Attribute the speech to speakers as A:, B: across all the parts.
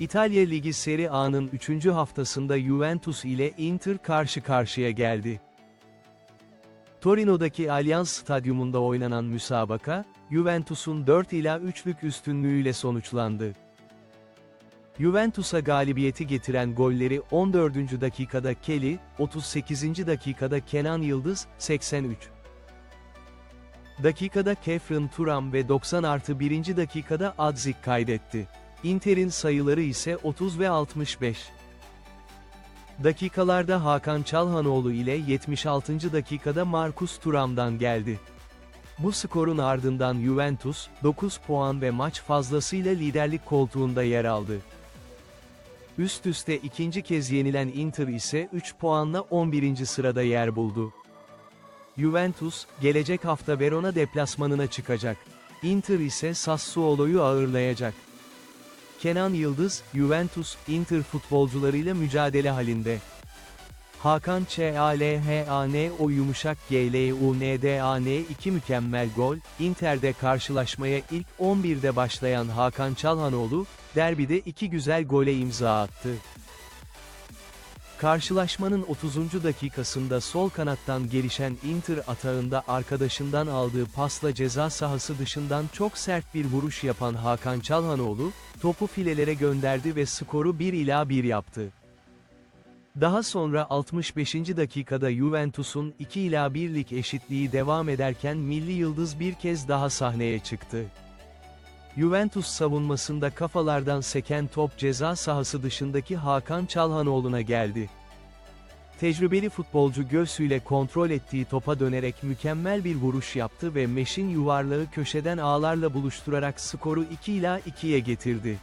A: İtalya Ligi Serie A'nın 3. haftasında Juventus ile Inter karşı karşıya geldi. Torino'daki Allianz Stadyumunda oynanan müsabaka, Juventus'un 4 ila 3'lük üstünlüğüyle sonuçlandı. Juventus'a galibiyeti getiren golleri 14. dakikada Kelly, 38. dakikada Kenan Yıldız, 83. dakikada Kefren Turam ve 90 artı 1. dakikada Adzik kaydetti. Inter'in sayıları ise 30 ve 65. Dakikalarda Hakan Çalhanoğlu ile 76. dakikada Markus Thuram'dan geldi. Bu skorun ardından Juventus, 9 puan ve maç fazlasıyla liderlik koltuğunda yer aldı. Üst üste ikinci kez yenilen Inter ise 3 puanla 11. sırada yer buldu. Juventus, gelecek hafta Verona deplasmanına çıkacak. Inter ise Sassuolo'yu ağırlayacak. Kenan Yıldız, Juventus, Inter futbolcularıyla mücadele halinde. Hakan Çalhan o yumuşak GLUNDAN 2 mükemmel gol, Inter'de karşılaşmaya ilk 11'de başlayan Hakan Çalhanoğlu, derbide iki güzel gole imza attı. Karşılaşmanın 30. dakikasında sol kanattan gelişen Inter atağında arkadaşından aldığı pasla ceza sahası dışından çok sert bir vuruş yapan Hakan Çalhanoğlu, topu filelere gönderdi ve skoru 1 ila 1 yaptı. Daha sonra 65. dakikada Juventus'un 2 ila 1'lik eşitliği devam ederken Milli Yıldız bir kez daha sahneye çıktı. Juventus savunmasında kafalardan seken top ceza sahası dışındaki Hakan Çalhanoğlu'na geldi. Tecrübeli futbolcu göğsüyle kontrol ettiği topa dönerek mükemmel bir vuruş yaptı ve Meş'in yuvarlağı köşeden ağlarla buluşturarak skoru 2 ila 2'ye getirdi.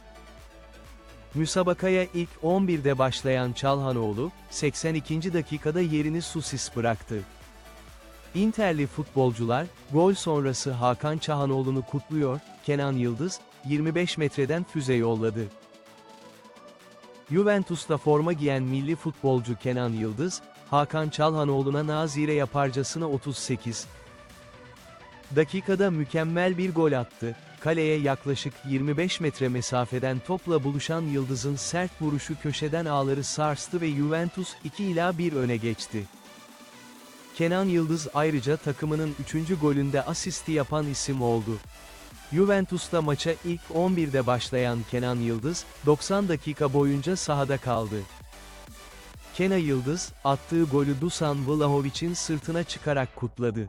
A: Müsabakaya ilk 11'de başlayan Çalhanoğlu, 82. dakikada yerini Susis bıraktı. Interli futbolcular, gol sonrası Hakan Çahanoğlu'nu kutluyor, Kenan Yıldız, 25 metreden füze yolladı. Juventus'ta forma giyen milli futbolcu Kenan Yıldız, Hakan Çalhanoğlu'na nazire yaparcasına 38 dakikada mükemmel bir gol attı, kaleye yaklaşık 25 metre mesafeden topla buluşan Yıldız'ın sert vuruşu köşeden ağları sarstı ve Juventus 2 ila 1 öne geçti. Kenan Yıldız ayrıca takımının 3. golünde asisti yapan isim oldu. Juventus'ta maça ilk 11'de başlayan Kenan Yıldız, 90 dakika boyunca sahada kaldı. Kenan Yıldız, attığı golü Dusan Vlahovic'in sırtına çıkarak kutladı.